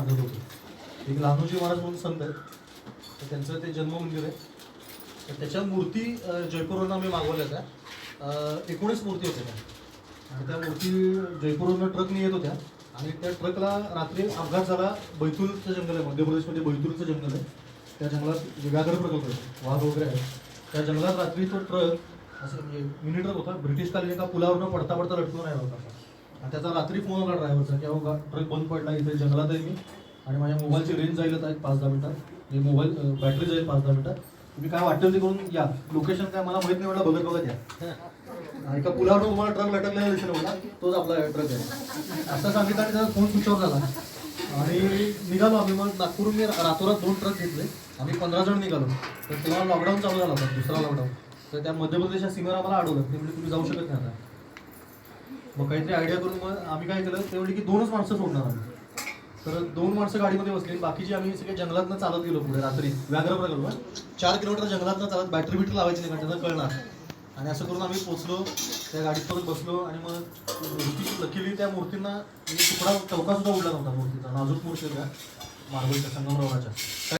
बांधत होतो. एक लहानोजी महाराज म्हणून संत आहेत. तर त्यांचं ते जन्म मंदिर आहे. तर त्याच्या मूर्ती जयपूरवरून आम्ही मागवल्या त्या एकोणीस मूर्ती होत्या त्या. आणि त्या मूर्ती जयपूरवरून ट्रकने येत होत्या. आणि त्या ट्रकला रात्री अपघात झाला. बैतूलचं जंगल आहे. मध्य प्रदेशमध्ये बैतूलचं जंगल आहे. त्या जंगलात व्याघ्र प्रकल्प आहे. वाघ वगैरे आहे त्या जंगलात रात्री तो ट्रक असं म्हणजे मिनी ट्रक होता. ब्रिटिशकालीन एका पुलावरनं पडता पडता लटकून राहिला होता. आणि त्याचा रात्री फोन आला ड्रायव्हरचा की अहो ट्रक बंद पडला इथे जंगलात आहे मी. आणि माझ्या मोबाईलची रेंज जाईल आता एक पाच दहा मिनटात म्हणजे मोबाईल बॅटरी जाईल पाच दहा मिनटात तुम्ही काय वाटेल ते करून या. लोकेशन काय मला माहीत नाही एवढा बघत बघत या. आणि एका पुलावर तुम्हाला ट्रक लटकलेला दिसेल मला तोच आपला ट्रक आहे. असं सांगितलं आणि त्याचा फोन स्विच ऑफ झाला. आणि निघालो आम्ही. मग नागपूरून मी रातोरात दोन ट्रक घेतले. आम्ही पंधरा जण निघालो. तर तेव्हा लॉकडाऊन चालू झाला होता दुसरा लॉकडाऊन तर त्या मध्य प्रदेशच्या सीमेवर आम्हाला अडवलं. ते म्हणजे तुम्ही जाऊ शकत नाही आता. मग काहीतरी आयडिया करून मग आम्ही काय केलं ते म्हणजे की दोनच माणसं सोडणार आम्ही. तर दोन माणसं गाडीमध्ये बसली आणि बाकीची आम्ही सगळे जंगलातनं चालत गेलो पुढे रात्री. व्याघ्र प्रकल्प. चार किलोमीटर जंगलातनं चालत बॅटरी बिटरी लावायची नाही कारण त्यांना कळणार. आणि असं करून आम्ही पोचलो त्या गाडीत परत बसलो आणि मग मूर्ती लकीली त्या मूर्तींना म्हणजे तुकडा चौका सुद्धा उडला नव्हता मूर्तीचा. नाजूक मूर्ती होत्या. मार्बलच्या संगमरवराच्या.